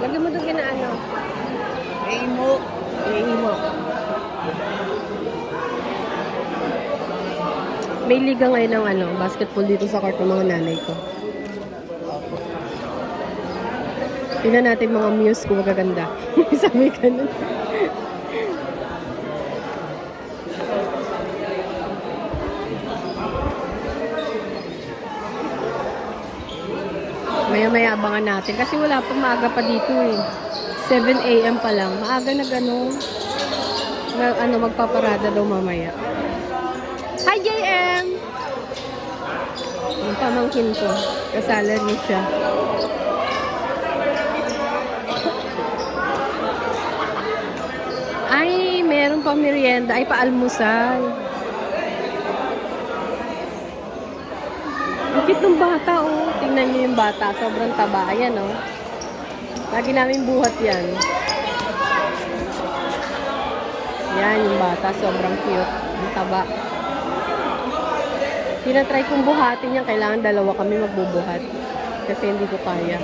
Lagyan mo doon kinaano. Imo. Iingin mo. May liga ngayon ng ano, basketball dito sa court ng mga nanay ko. Tingnan natin mga muse kung magaganda. Sabi ka nun. Maya-maya abangan natin. Kasi wala pa maaga pa dito eh. 7 a.m. pa lang. Maaga nag ano, na, ano, magpaparada daw mamaya. Hi, JM! Yung pamangkin ko. Kasala niya siya. Ay, meron pa merienda. Ay, paalmusal. Ang cute ng bata, oh. Tingnan niyo yung bata. Sobrang taba. Ayan, oh. Lagi namin buhat yan. Yan, yung bata. Sobrang cute. Ang taba. Tinatry kong buhatin yan. Kailangan dalawa kami magbubuhat. Kasi hindi ko kaya.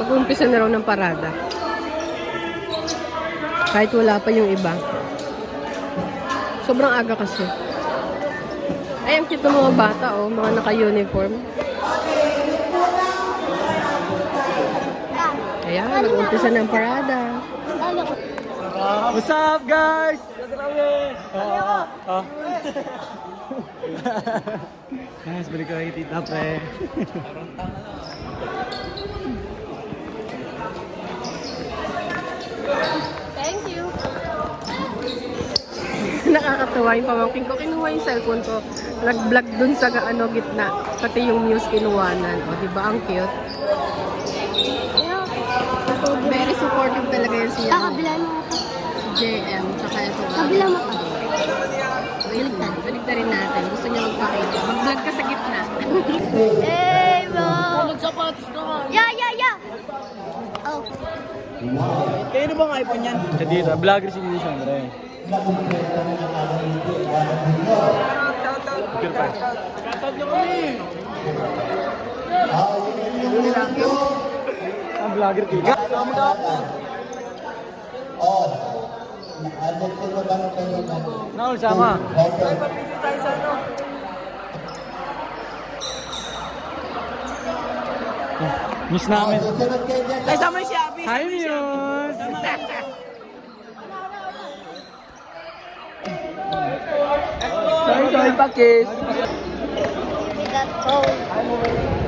Mag-umpisa na raw ng parada. Kahit wala pa yung iba. Sobrang aga kasi. Ay, ang cute ng mga bata, oh. Mga naka-uniform. Ayan, nag-umpisa ng parada. What's up, guys? Ah, ah. Guys, balik ko kay Tita Pre. Nakakatawa yung pamangkin ko. Kinuha yung cellphone ko. Nag-vlog dun sa ano, gitna. Pati yung news kinuwanan. O, di ba? Ang cute. Very supportive talaga yun siya. Kakabila mo ako. Si JM. Tsaka ito. Kabila mo ako. Baliktad. Baliktarin natin. Gusto niya magpakita. Mag-vlog ka sa gitna. Hey, bro! Ya, ya, ya! Oh. Kayo na bang iPhone yan? Sa dito, vlogger si Nini Sandra eh. Picture pa. Shoutout nyo kami! Ang vlogger tiga. Naul sama. Miss namin. Ay, sama si Abby. Hi, Muse. Sorry, sorry, pakis. Give me that phone.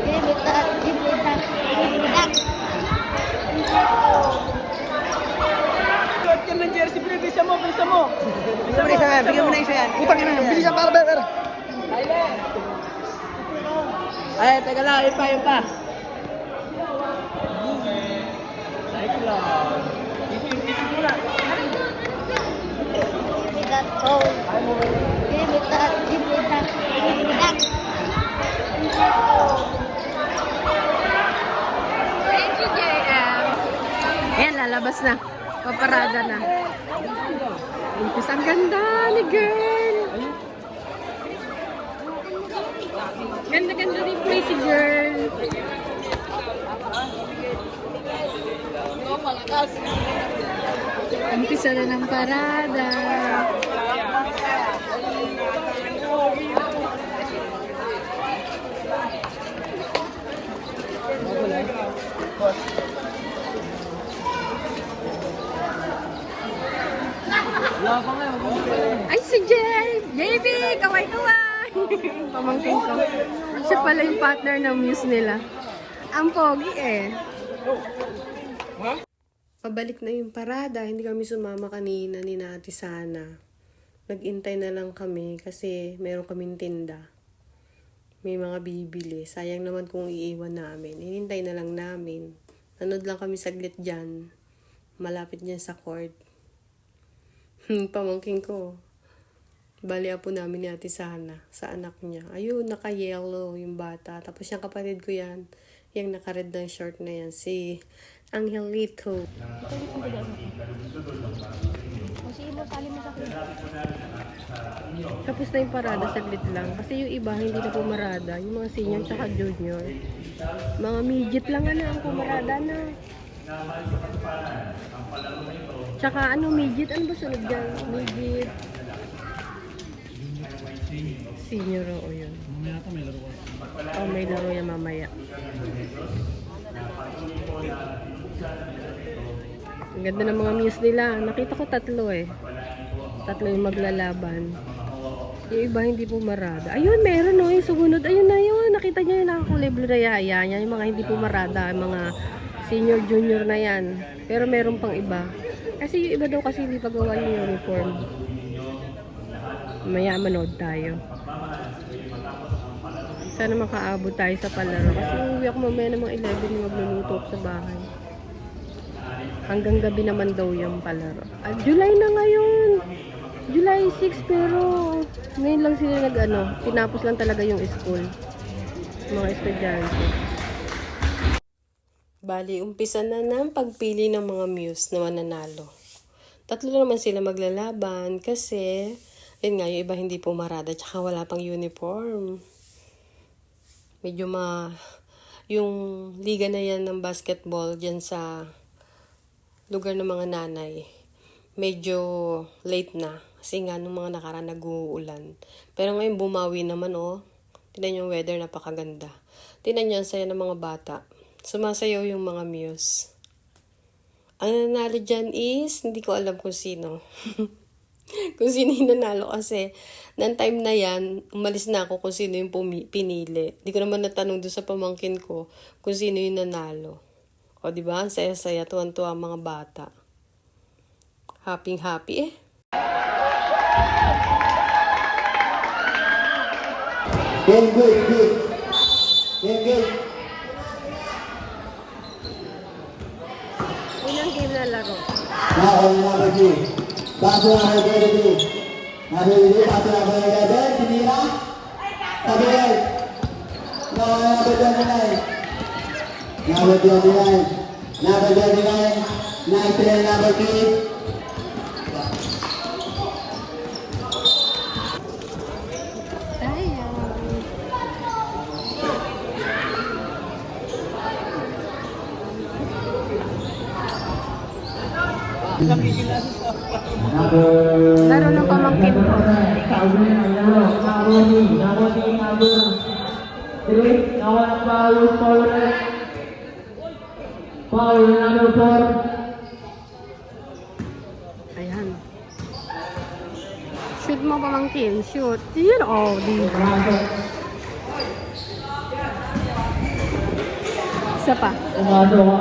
Give me that, give me that, give me that. Suot ka ng jersey, pre. Bisa mo, bisa mo. Bisa mo na isa yan. Bigyan mo na isa yan. Utang na yan. Bilisan para, Ber. Ay, teka lang. Yun pa, yun pa. Like lang. Give me that phone. Give me that, give Ayan, lalabas na. Paparada na. Umpis, ang ganda ni girl. Ganda-ganda ni pretty girl. Umpisa na ng parada. Ay, si Jay! JB! Kaway-kaway! Pamangkin ko. Siya pala yung partner ng muse nila. Ang pogi eh. Pabalik na yung parada. Hindi kami sumama kanina ni Nati sana. Nag-intay na lang kami kasi meron kaming tinda. May mga bibili. Sayang naman kung iiwan namin. Inintay na lang namin. Nanood lang kami saglit dyan. Malapit dyan sa court. Hmm, pamangking ko. Bali po namin ni Ate Sana sa anak niya. Ayun, naka-yellow yung bata. Tapos yung kapatid ko yan, yung naka-red ng short na yan, si Angelito. Sa. Tapos na yung parada, saglit lang. Kasi yung iba, hindi na pumarada. Yung mga senior tsaka junior. Mga midget lang ano ang pumarada na. Tsaka ano, midget? Ano ba sunod dyan? Midget. Senior, oo yun. Mamaya ata may laro ka. Oh, may laro yan mamaya. Ang ganda ng mga muse nila. Nakita ko tatlo eh. Tatlo yung maglalaban. Yung iba hindi pumarada. Ayun, meron no. Yung sumunod. Ayun na yun. Nakita niyo yung nakakulay na yaya niya. Yung mga hindi pumarada. Yung mga senior, junior na yan. Pero meron pang iba. Kasi yung iba daw kasi hindi pagawa yung uniform. Maya manood tayo. Sana makaabot tayo sa palaro. Kasi uwi ako mamaya ng mga 11 yung magluluto sa bahay. Hanggang gabi naman daw yung palaro. Ah, July na ngayon! July 6 pero ngayon lang sila nag ano, tinapos lang talaga yung school. Mga estudyante. Bali, umpisa na ng pagpili ng mga muse na mananalo. Tatlo naman sila maglalaban kasi, yun nga, yung iba hindi pumarada tsaka wala pang uniform. Medyo ma yung liga na yan ng basketball dyan sa lugar ng mga nanay medyo late na. Kasi nga nung mga nakaraan nag-uulan. Pero ngayon bumawi naman oh. Tinan yung weather napakaganda. Tinan nyo ang saya ng mga bata sumasayaw yung mga muse ang nanalo dyan is hindi ko alam kung sino kung sino yung nanalo kasi ng time na yan, umalis na ako kung sino yung pumi- pinili. Di ko naman natanong doon sa pamangkin ko kung sino yung nanalo. O di ba? Ang saya-saya, tuwan-tuwa ang mga bata. Happy-happy eh. Game good, good. Game good. Unang game na laro. Now on number two. Bago number two. Number two, bago number eleven. Tinira. Tabel. Now number twenty-nine. Number twenty-nine. Number twenty-nine. Nineteen, number three. Sayang. Number Laro ng pamangkin ko. Foul number four. Ayan. Shoot mo pamangkin. Shoot. Yun, oh, di ba? Isa pa. Pumasok